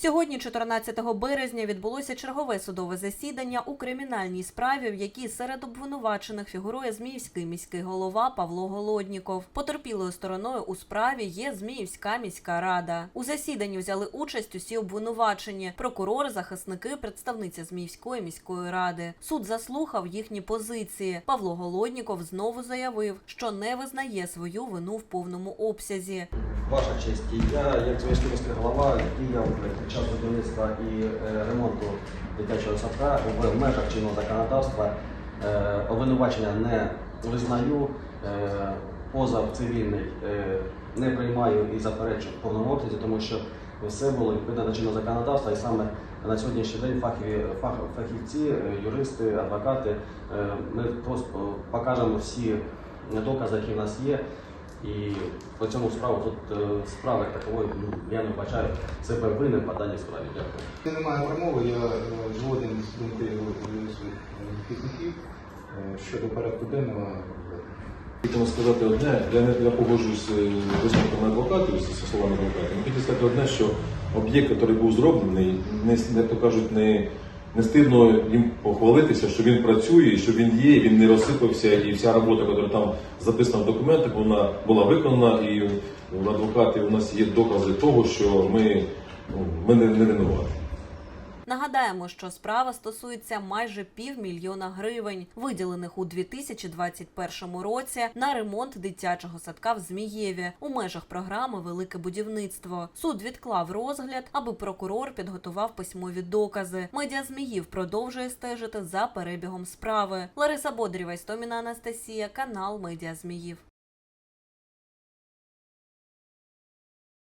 Сьогодні, 14 березня, відбулося чергове судове засідання у кримінальній справі, в якій серед обвинувачених фігурує Зміївський міський голова Павло Голодніков. Потерпілою стороною у справі є Зміївська міська рада. У засіданні взяли участь усі обвинувачені: прокурор, захисники, представниця Зміївської міської ради. Суд заслухав їхні позиції. Павло Голодніков знову заявив, що не визнає свою вину в повному обсязі. Ваша честь, я як Зміївський міський голова діяв під час будівництва і е, ремонту дитячого садка в межах чинного законодавства. Е, Обвинувачення не визнаю, е, позов цивільний е, не приймаю і заперечую в повному обсязі, тому що все було відповідно до чинного законодавства, і саме на сьогоднішній день фахові фах- фахівці, юристи, адвокати, ми просто покажемо всі докази, які в нас є. І по цьому справу тут е, справи як такової ну, я не вбачаю себе винним по даній справі. Дякую. Немає промови, я е, згоден з підписників е, щодо порядку денного. Хотіла сказати одне, я, не, я погоджуюсь з висновками адвокатів, з словами адвокатів. Я хотів сказати одне, що об'єкт, який був зроблений, не, як то кажуть, не, не стидно їм похвалитися, що він працює, що він є, він не розсипався, і вся робота, яка там записана в документах, вона була виконана, і в адвокаті у нас є докази того, що ми, ну, ми не, не винуваті. Нагадаємо, що справа стосується майже півмільйона гривень, виділених у 2021 році на ремонт дитячого садка в Змієві у межах програми Велике будівництво. Суд відклав розгляд, аби прокурор підготував письмові докази. Медіа Зміїв продовжує стежити за перебігом справи. Лариса Бодрєва, Істоміна Анастасія, канал Медіа Зміїв.